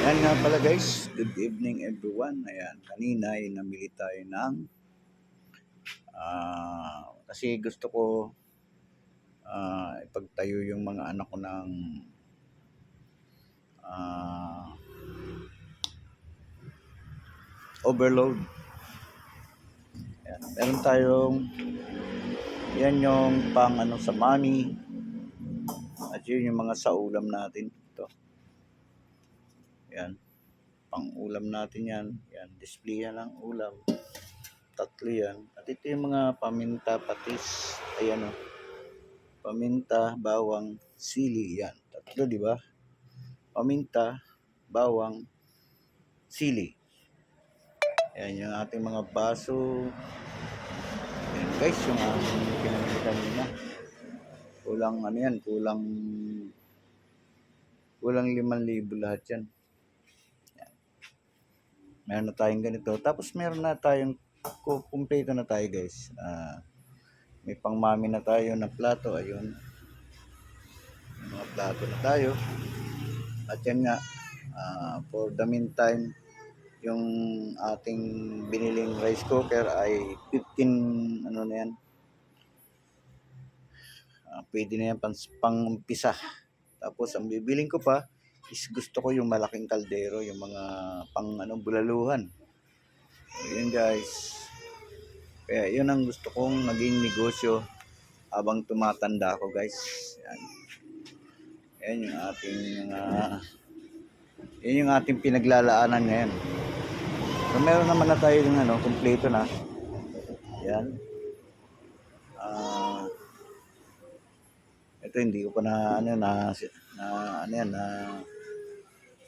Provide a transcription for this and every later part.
Yan nga pala guys, good evening everyone. Ayan, kanina ay namili tayo ng ah, kasi gusto ko ah, ipagtayo yung mga anak ko ng ah, overload. Ayan, meron tayong yan yung pang ano sa money at yun yung mga sa ulam natin. Yan. Pang ulam natin yan. Yan. Display yan ang ulam. Tatlo yan. At ito yung mga paminta, patis. Ayan o. Paminta, bawang, sili. Yan. Tatlo, di ba? Paminta, bawang, sili. Yan yung ating mga baso. Yan guys, yung ating pinamili kanina. Kulang ano yan, kulang kulang 5,000 lahat yan. Meron na tayong ganito. Tapos meron na tayong ku- kumpleto na tayo guys. Ah, may pangmami na tayo na plato. Ayun. May mga plato na tayo. At yan nga, ah, for the meantime, yung ating biniling rice cooker ay 15, ano na yan, Ah, pwede na yan pang, pang umpisa. Tapos ang bibiling ko pa is gusto ko yung malaking kaldero, yung mga pang ano, bulaluhan. Yun guys. Kaya yun ang gusto kong naging negosyo habang tumatanda ako guys. Yan. Yan yung ating mga yan yung ating pinaglalaanan ngayon. So meron naman na tayo ng ano, kumpleto na. Yan. Ah ito hindi ko pa na ano na, na ano yan na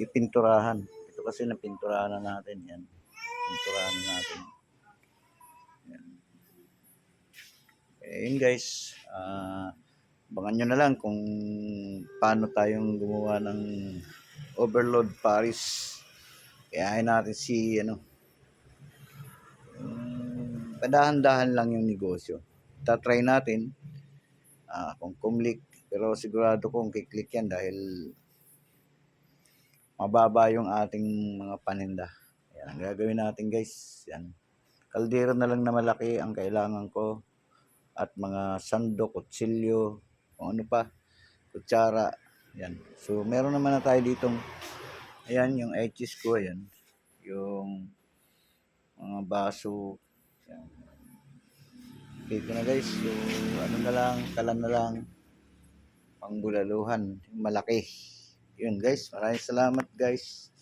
ipinturahan. Ito kasi na pinturahan na natin yan. Pinturahan na natin. Yan. Eh, yun guys. Ah, abangan nyo na lang kung paano tayong gumawa ng overload Paris. Kayahin natin si ano. Um, padahan-dahan lang yung negosyo. Tatry natin ah, kung kumlik. Pero sigurado kong kiklik yan dahil mababa yung ating mga paninda. Yan ang gagawin natin guys. Yan. Kaldero na lang na malaki ang kailangan ko. At mga sandok, kutsilyo, kung ano pa, kutsara. Yan. So meron naman na tayo ditong ayan yung edges ko ayan. Yung mga baso. Yan. Dito na guys, yung ano na lang, kalan na lang, pangbulaluhan, malaki. Yun guys, maraming salamat guys.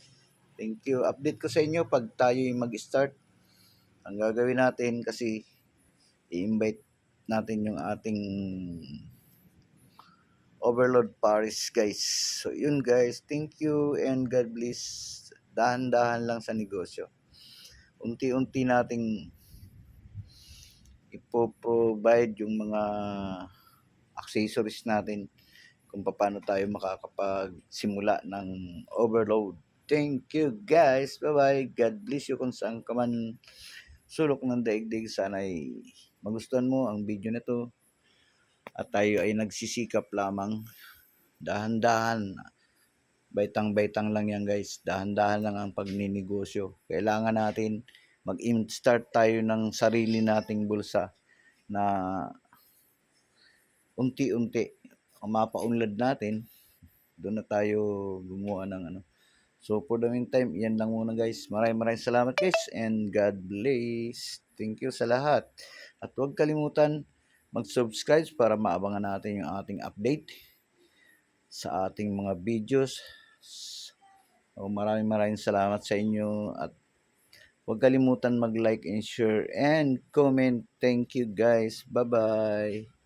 Thank you. Update ko sa inyo pag tayo mag-start. Ang gagawin natin kasi i-invite natin yung ating overload Paris guys. So yun guys, thank you and God bless. Dahan-dahan lang sa negosyo. Unti-unti nating ipoprovide yung mga accessories natin kung paano tayo makakapagsimula ng overload. Thank you guys. Bye-bye. God bless you kung saan ka man sulok ng daigdig. Sana'y magustuhan mo ang video na to. At tayo ay nagsisikap lamang. Dahan-dahan. Baitang-baitang lang yan guys. Dahan-dahan lang ang pagninegosyo. Kailangan natin mag-start tayo ng sarili nating bulsa na unti-unti ang mapaunlad natin doon na tayo gumawa ng ano so for the meantime yan lang muna guys maraming maraming salamat guys and God bless thank you sa lahat at huwag kalimutan mag-subscribe para maabangan natin yung ating update sa ating mga videos so, maraming maraming salamat sa inyo at Huwag kalimutan mag-like and share and comment. Thank you guys. Bye-bye.